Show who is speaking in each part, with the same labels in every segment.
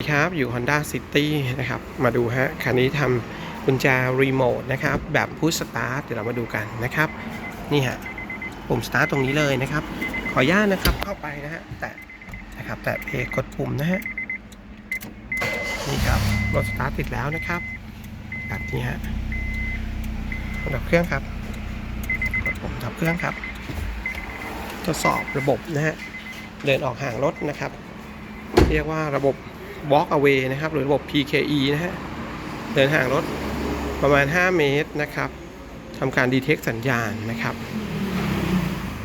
Speaker 1: ครับอยู่ Honda City นะครับ มาดูฮะ คันนี้ทำกุญแจรีโมทนะครับ แบบพุชสตาร์ทเดี๋ยวเรามาดูกันนะครับ นี่ฮะปุ่มสตาร์ทตรงนี้เลยนะครับ ขออนุญาตนะครับเข้าไปนะฮะ แตะนะครับ แตะเพกดปุ่มนะฮะ นี่ครับรถสตาร์ทติดแล้วนะครับแบบนี้ฮะดับเครื่องครับ กดปุ่มดับเครื่องครับ ทดสอบระบบนะฮะ เดินออกห่างรถนะครับ เรียกว่าระบบ walk away นะครับ หรือระบบ PKE นะฮะ เดินห่างรถประมาณ 5 เมตรนะครับทำการดีเทคสัญญาณนะครับ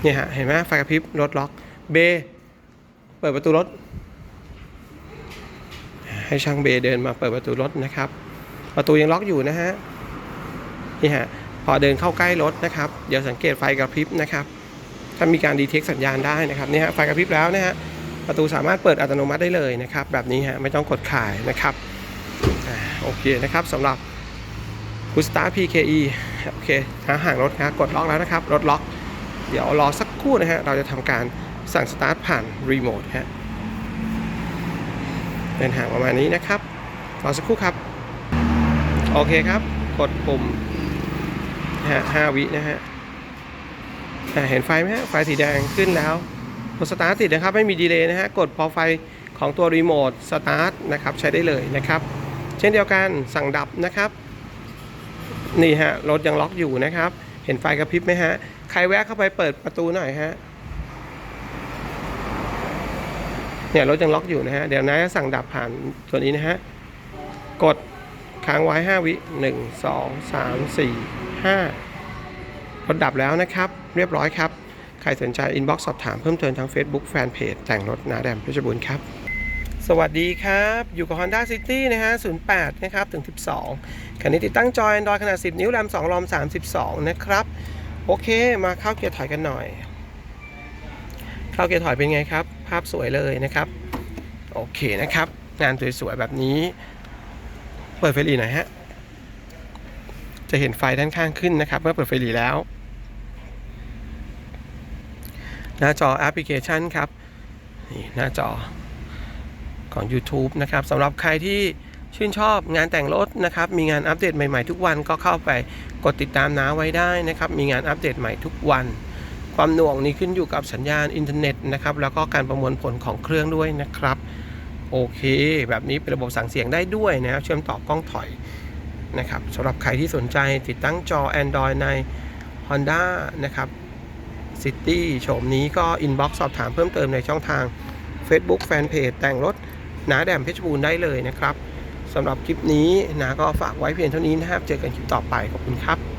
Speaker 1: เนี่ยฮะ เห็นไหมไฟกระพริบรถล็อก เบ เปิดประตูรถ ให้ช่างเบเดินมาเปิดประตูรถนะครับ ประตูยังล็อกอยู่นะฮะ นี่ฮะ พอเดินเข้าใกล้รถนะครับ เดี๋ยวสังเกตไฟกระพริบนะครับ ถ้ามีการดีเทคสัญญาณได้นะครับ เนี่ยฮะ ไฟกระพริบแล้วนะฮะ ประตูสามารถเปิดอัตโนมัติได้เลยนะครับ แบบนี้ฮะไม่ต้องกดขายนะครับอโอเคนะครับสำหรับ g u s t a PKE โอเคหาห่างรถนะกดล็อกแล้วนะครับรถล็อก เดี๋ยวรอสักครู่นะฮะเราจะทำการสั่งสตาร์ทผ่านรีโมทฮะเดินห่างประมาณนี้นะครับรอสักครู่ครับโอเคครับ กดปุ่มนะฮะห้าวินะฮะเห็นไฟไหมฮะไฟสีแดงขึ้นแล้ว ดสตาร์ทติดนะครับ ไม่มีดีเลย์นะฮะ กดพอไฟของตัวรีโมทสตาร์ทนะครับ ใช้ได้เลยนะครับ เช่นเดียวกันสั่งดับนะครับ นี่ฮะ รถยังล็อกอยู่นะครับ เห็นไฟกระพริบไหมฮะ ใครแวะเข้าไปเปิดประตูหน่อยฮะ เนี่ยรถยังล็อกอยู่นะฮะ เดี๋ยวนะสั่งดับผ่านตัวนี้นะฮะ กดค้างไว้ 5 วิ 1 2 3 4 5รถดับแล้วนะครับ เรียบร้อยครับ ใครสนใจอินบ็อกซ์สอบถามเพิ่มเติมทาง Facebook Fanpage แต่งรถนาแดมเพชรบูรณ์ครับ สวัสดีครับ อยู่กับ Honda City นะฮะ 08 นะครับ ถึง 12 คันนี้ติดตั้งจอย Android ขนาด 10 นิ้ว แรม 2 รอม 32 นะครับ โอเค มาเข้าเกียร์ถอยกันหน่อย เข้าเกียร์ถอยเป็นไงครับ ภาพสวยเลยนะครับ โอเคนะครับ งานสวยๆแบบนี้ เปิดไฟหลีหน่อยฮะ จะเห็นไฟด้านข้างขึ้นนะครับ เมื่อเปิดไฟหลีแล้ว ห น้าจอแอปพลิเคชันครับนี่หน้าจอของ YouTube นะครับสำหรับใครที่ชื่นชอบงานแต่งรถนะครับ มีงานอัปเดตใหม่ ๆ ทุกวันก็เข้าไปกดติดตามน้าไว้ได้นะครับ มีงานอัปเดตใหม่ทุกวัน ความหน่วงนี้ขึ้นอยู่กับสัญญาณอินเทอร์เน็ตนะครับ แล้วก็การประมวลผลของเครื่องด้วยนะครับ โอเค แบบนี้เป็นระบบสั่งเสียงได้ด้วยนะครับ เชื่อมต่อกล้องถอยนะครับสำหรับใครที่สนใจติดตั้งจอ Android ใน Honda นะครับ ซิตี้โฉมนี้ก็อินบ็อกซ์สอบถามเพิ่มเติมในช่องทาง Facebook Fanpage แต่งรถนาแดมเพชรบูรณ์ได้เลยนะครับสำหรับคลิปนี้นาก็ฝากไว้เพียงเท่านี้นะครับ เจอกันคลิปต่อไปขอบคุณครับ